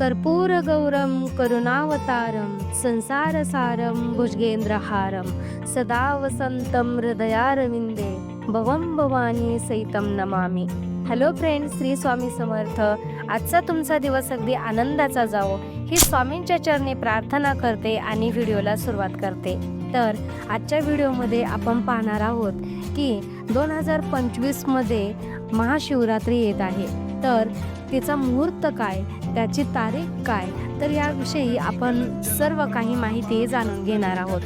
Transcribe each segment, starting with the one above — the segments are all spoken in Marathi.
कर्पूरगौरं करुणावतारं संसारसारं भुजगेंद्रहारं सदा वसंतम हृदयारविंदे भवं भवानी सहितं Namami. Hello friends Shri Swami Samarth. आजचा तुमचा दिवस अगदी आनंदाचा जावो. ही स्वामींच्या चरणी प्रार्थना करते आणि व्हिडिओला सुरुवात करते. तर आजच्या व्हिडिओमध्ये आपण पाहणार आहोत की दोन हजार पंचवीसमध्ये महाशिवरात्री येत आहे. तर तिचा मुहूर्त काय? त्याची तारीख काय? तर याविषयी आपण सर्व काही माहिती जाणून घेणार आहोत.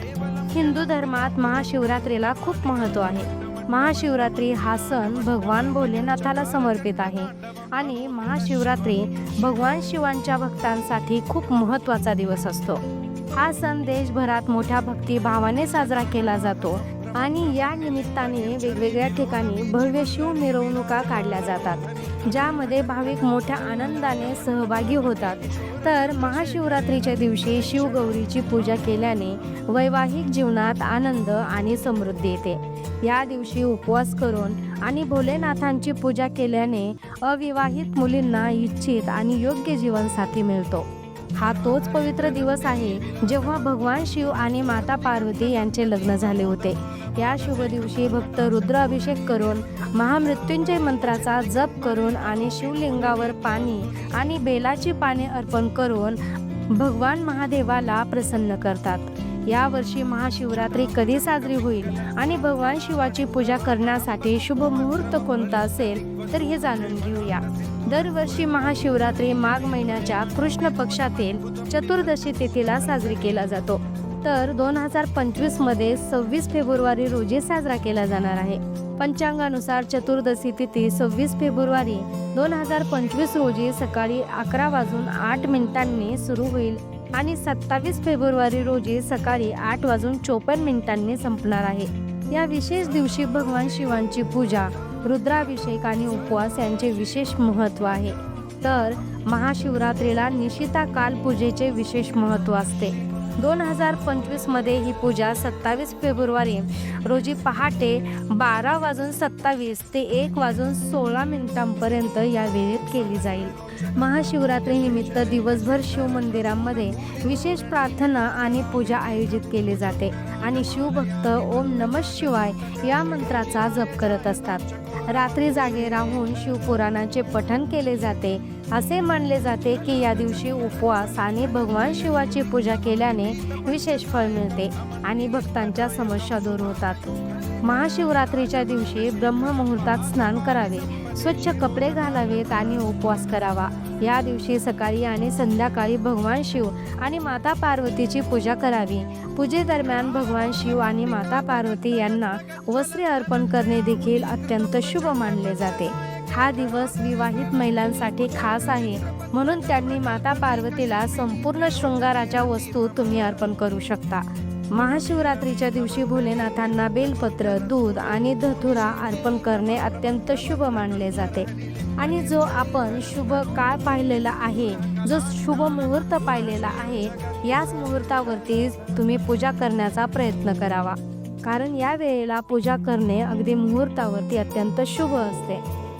हिंदू धर्मात महाशिवरात्रीला खूप महत्त्व आहे. महाशिवरात्री हा सण भगवान भोलेनाथाला समर्पित आहे आणि महाशिवरात्री भगवान शिवांच्या भक्तांसाठी खूप महत्त्वाचा दिवस असतो. हा सण देशभरात मोठ्या भक्तिभावाने साजरा केला जातो. आणि या निमित्ताने वेगवेगळ्या ठिकाणी भव्य शिव मिरवणुका काढल्या जातात ज्यामध्ये भाविक मोठ्या आनंदाने सहभागी होतात. तर महाशिवरात्रीच्या दिवशी शिवगौरीची पूजा केल्याने वैवाहिक जीवनात आनंद आणि समृद्धी येते. या दिवशी उपवास करून आणि भोलेनाथांची पूजा केल्याने अविवाहित मुलींना इच्छित आणि योग्य जीवनसाथी मिळतो. हा तोच पवित्र दिवस आहे जेव्हा भगवान शिव आणि माता पार्वती यांचे लग्न झाले होते. या शुभ दिवशी भक्त रुद्राभिषेक करून महामृत्युंजय मंत्राचा जप करून आणि शिवलिंगावर पाणी आणि बेलाची पाने अर्पण करून भगवान महादेवाला प्रसन्न करतात. या वर्षी महाशिवरात्री कधी साजरी होईल आणि भगवान शिवाची पूजा करण्यासाठी शुभ मुहूर्त कोणता असेल तर हे जाणून घेऊया. दरवर्षी महाशिवरात्री माघ महिन्याच्या कृष्ण पक्षातील चतुर्दशी तिथीला साजरी केला जातो. तर दोन हजार पंचवीसमध्ये सव्वीस फेब्रुवारी रोजी साजरा केला जाणार आहे. पंचांगानुसार चतुर्दशी तिथी सव्वीस फेब्रुवारी दोन हजार पंचवीस रोजी सकाळी अकरा वाजून आठ मिनिटांनी सुरू होईल आणि सत्तावीस फेब्रुवारी रोजी सकाळी आठ वाजून चोपन्न मिनिटांनी संपणार आहे. या विशेष दिवशी भगवान शिवांची पूजा रुद्राभिषेक आणि उपवास यांचे विशेष महत्त्व आहे. तर महाशिवरात्रीला निशिता काल पूजेचे विशेष महत्त्व असते. दोन हजार पंचवीसमध्ये ही पूजा सत्तावीस फेब्रुवारी रोजी पहाटे बारा वाजून सत्तावीस ते एक वाजून सोळा मिनिटांपर्यंत या वेळेत केली जाईल. महाशिवरात्री निमित्त दिवसभर शिव मंदिरांमध्ये विशेष प्रार्थना आणि पूजा आयोजित केली जाते आणि शिवभक्त ओम नम शिवाय या मंत्राचा जप करत असतात. रात्री जागे राहून शिवपुराणाचे पठण केले जाते. असे मानले जाते की या दिवशी उपवास आणि भगवान शिवाची पूजा केल्याने विशेष फळ मिळते आणि भक्तांच्या समस्या दूर होतात. महाशिवरात्रीच्या दिवशी ब्रह्ममुहूर्तात स्नान करावे स्वच्छ कपडे घालावेत आणि उपवास करावा. या दिवशी सकाळी आणि संध्याकाळी भगवान शिव आणि माता पार्वतीची पूजा करावी. पूजेदरम्यान भगवान शिव आणि माता पार्वती यांना वस्त्रे अर्पण करणे देखील अत्यंत शुभ मानले जाते. हा दिवस विवाहित महिलांसाठी खास आहे. म्हणून त्यांनी माता पार्वतीला संपूर्ण शृंगाराच्या वस्तू तुम्ही अर्पण करू शकता. महाशिवरात्रीच्या दिवशी भोलेनाथांना बेलपत्र दूध आणि धतुरा अर्पण करणे अत्यंत शुभ मानले जाते. आणि जो आपण शुभ काळ पाहिलेला आहे जो शुभ मुहूर्त पाहिलेला आहे याच मुहूर्तावरती तुम्ही पूजा करण्याचा प्रयत्न करावा. कारण या वेळेला पूजा करणे अगदी मुहूर्तावरती अत्यंत शुभ असते.